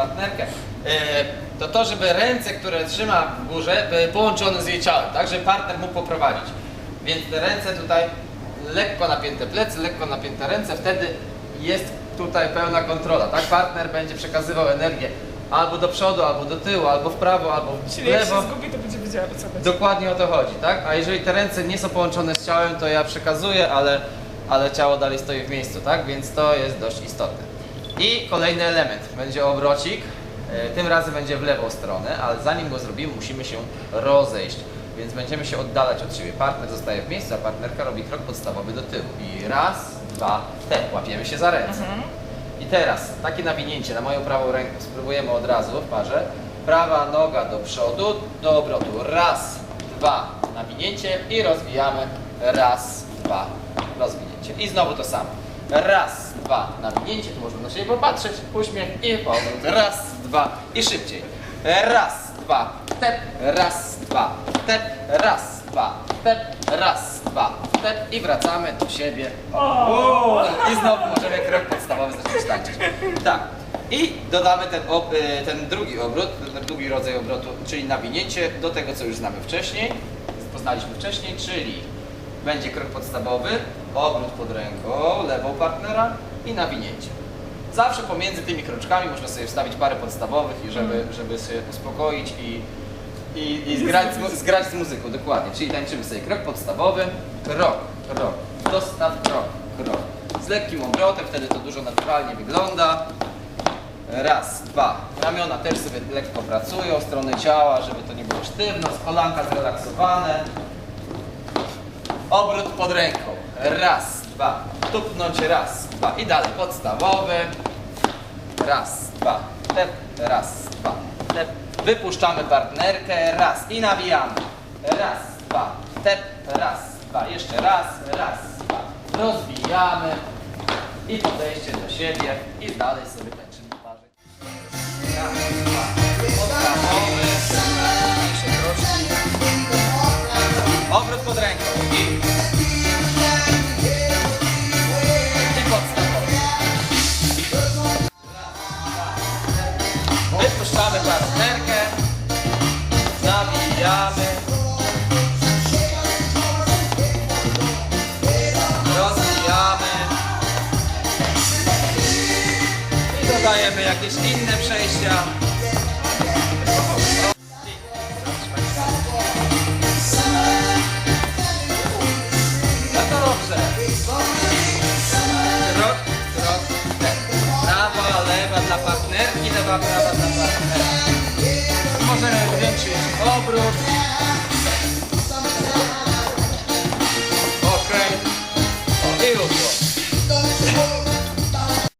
partnerkę, e, to to, żeby ręce, które trzyma w górze, były połączone z jej ciałem, tak, żeby partner mógł poprowadzić. Więc te ręce tutaj, lekko napięte plecy, lekko napięte ręce, wtedy jest tutaj pełna kontrola, tak? Partner będzie przekazywał energię albo do przodu, albo do tyłu, albo w prawo, albo w Czyli jak lewo. się zgubi, to będzie wiedziała co chodzi. Dokładnie o to chodzi, tak? A jeżeli te ręce nie są połączone z ciałem, to ja przekazuję, ale, ale ciało dalej stoi w miejscu, tak? Więc to jest dość istotne. I kolejny element, będzie obrocik, e, tym razem będzie w lewą stronę, ale zanim go zrobimy, musimy się rozejść. Więc będziemy się oddalać od siebie. Partner zostaje w miejscu, a partnerka robi krok podstawowy do tyłu. I raz, dwa, te, łapiemy się za ręce. I teraz takie nawinięcie na moją prawą rękę spróbujemy od razu w parze. Prawa noga do przodu, do obrotu. Raz, dwa, nawinięcie i rozwijamy. Raz, dwa, rozwinięcie. I znowu to samo. Raz, dwa, nawinięcie. Tu można na siebie popatrzeć, uśmiech i powrót. Raz, dwa i szybciej. Raz, dwa, tep, raz, dwa, tep, raz, dwa, tep, raz, dwa, tep i wracamy do siebie. O! I znowu możemy krok podstawowy zacząć tańczyć. Tak. I dodamy ten, ob, y, ten drugi obrót, ten drugi rodzaj obrotu, czyli nawinięcie do tego, co już znamy wcześniej, poznaliśmy wcześniej, czyli będzie krok podstawowy, obrót pod ręką, lewą partnera i nawinięcie. Zawsze pomiędzy tymi kroczkami można sobie wstawić parę podstawowych i żeby, żeby się uspokoić i, i, i zgrać, zgrać z muzyką, dokładnie. Czyli tańczymy sobie krok podstawowy, krok, krok, dostaw, krok, krok. Z lekkim obrotem, wtedy to dużo naturalnie wygląda. Raz, dwa. Ramiona też sobie lekko pracują, strony ciała, żeby to nie było sztywno, kolanka zrelaksowane. Obrót pod ręką. Raz, dwa. Tupnąć raz, dwa. I dalej podstawowy. Raz, dwa. Tep, raz, dwa. Tep. Wypuszczamy partnerkę. Raz i nawijamy. Raz, dwa. Tep, raz, dwa. Jeszcze raz, raz, dwa. Rozwijamy. I podejście do siebie. I dalej sobie tańczymy parze. Raz, dwa. Wypuszczamy partnerkę. Nawijamy. Rozwijamy. I dodajemy jakieś inne przejścia. Możemy zwiększyć obrót.